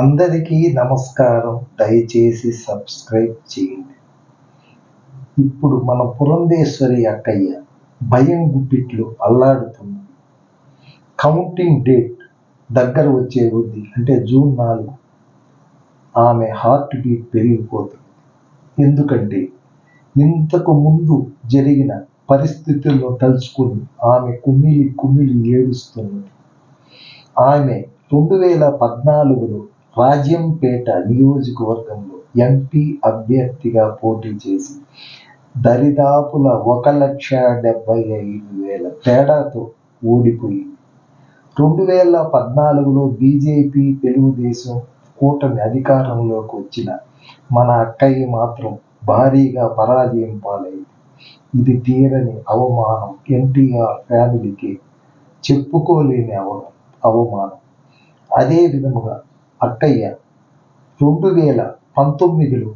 అందరికీ నమస్కారం. దయచేసి సబ్స్క్రైబ్ చేయండి. ఇప్పుడు మన పురంధేశ్వరి అక్కయ్య భయం గుప్పిట్లు అల్లాడుతుంది. కౌంటింగ్ డేట్ దగ్గర వచ్చే కొద్దీ అంటే జూన్ నాలుగు ఆమె హార్ట్ బీట్ పెరిగిపోతుంది. ఎందుకంటే ఇంతకు ముందు జరిగిన పరిస్థితుల్లో తలుచుకుని ఆమె కుమిలి కుమిలి ఏడుస్తున్నది ఆమె రెండు వేల పద్నాలుగులో రాజ్యంపేట నియోజకవర్గంలో ఎంపీ అభ్యర్థిగా పోటీ చేసి దరిదాపుల ఒక లక్ష డెబ్బై ఐదు వేల తేడాతో ఓడిపోయింది రెండు వేల పద్నాలుగులో బీజేపీ తెలుగుదేశం కూటమి అధికారంలోకి వచ్చిన మన అక్కయ్య మాత్రం భారీగా పరాజయం పాలైంది. ఇది తీరని అవమానం ఎన్టీఆర్ ఫ్యామిలీకి చెప్పుకోలేని అవ అవమానం. అదే విధముగా అక్కయ్య రెండు వేల పంతొమ్మిదిలో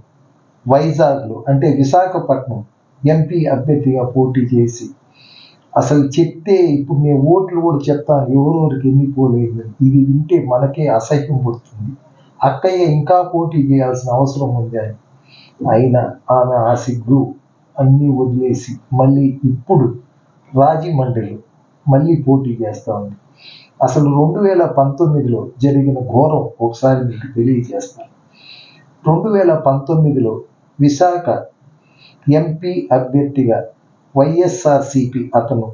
వైజాగ్లో అంటే విశాఖపట్నం ఎంపీ అభ్యర్థిగా పోటీ చేసి అసలు చెప్తే ఇప్పుడు నేను ఓట్లు కూడా చెప్తాను ఎవరెవరికి ఎన్ని పోలేదు ఇది వింటే మనకే అసహ్యం పడుతుంది. అక్కయ్య ఇంకా పోటీ చేయాల్సిన అవసరం ఉంది అని అయినా ఆమె ఆ సిగ్గు అన్నీ వదిలేసి మళ్ళీ ఇప్పుడు రాజమండ్రిలో మళ్ళీ పోటీ చేస్తూ ఉంది. అసలు రెండు వేల పంతొమ్మిదిలో జరిగిన ఘోరం ఒకసారి మీకు తెలియజేస్తాను. రెండు వేల పంతొమ్మిదిలో విశాఖ ఎంపీ అభ్యర్థిగా వైఎస్ఆర్సిపి అతను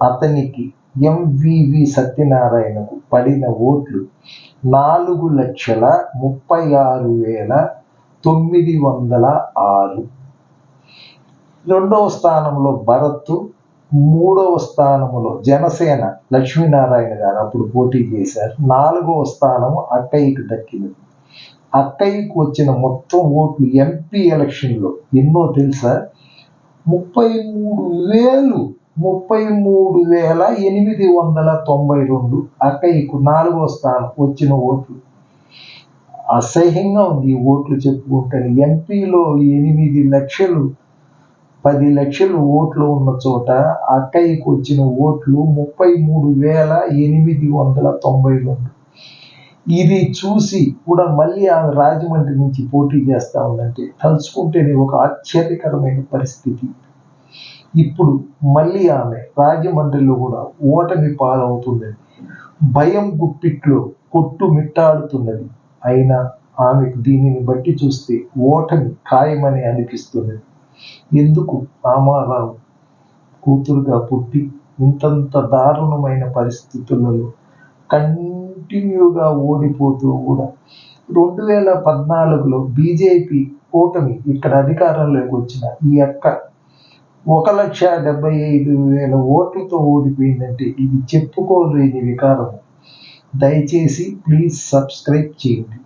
అతనికి ఎంవివి సత్యనారాయణకు పడిన ఓట్లు నాలుగు లక్షల ముప్పై ఆరు వేల తొమ్మిది వందల ఆరు. రెండవ స్థానంలో భరత్ మూడవ స్థానములో జనసేన లక్ష్మీనారాయణ గారు అప్పుడు పోటీ చేశారు. నాలుగవ స్థానం అక్కయ్యకు దక్కింది. అక్కయ్యకు వచ్చిన మొత్తం ఓట్లు ఎంపీ ఎలక్షన్లో ఎన్నో తెలుసా? ముప్పై మూడు వేలు ముప్పై మూడు వేల ఎనిమిది వందల తొంభై రెండు అక్కయ్యకు నాలుగో స్థానం వచ్చిన ఓట్లు. అసహ్యంగా ఉంది ఈ ఓట్లు చెప్పుకుంటే. ఎంపీలో ఎనిమిది లక్షలు పది లక్షలు ఓట్లు ఉన్న చోట అక్కయ్యకు వచ్చిన ఓట్లు ముప్పై మూడు వేల ఎనిమిది వందల తొంభై రెండు. ఇది చూసి కూడా మళ్ళీ ఆమె రాజమండ్రి నుంచి పోటీ చేస్తా ఉందంటే తలుచుకుంటేనే ఒక ఆశ్చర్యకరమైన పరిస్థితి. ఇప్పుడు మళ్ళీ ఆమె రాజమండ్రిలో కూడా ఓటమి పాలవుతుందని భయం గుప్పిట్లో కొట్టు మిట్టాడుతున్నది. అయినా ఆమెకు దీనిని బట్టి చూస్తే ఓటమి ఖాయమని అనిపిస్తున్నది. ఎందుకు రామారావు కూతురుగా పుట్టి ఇంతంత దారుణమైన పరిస్థితులలో కంటిన్యూగా ఓడిపోతూ కూడా రెండు వేల పద్నాలుగులో బీజేపీ కూటమి ఇక్కడ అధికారంలోకి వచ్చిన ఈ అక్క ఒక లక్ష డెబ్బై ఐదు వేల ఓట్లతో ఓడిపోయిందంటే ఇది చెప్పుకోలేని వికారం దయచేసి ప్లీజ్ సబ్స్క్రైబ్ చేయండి.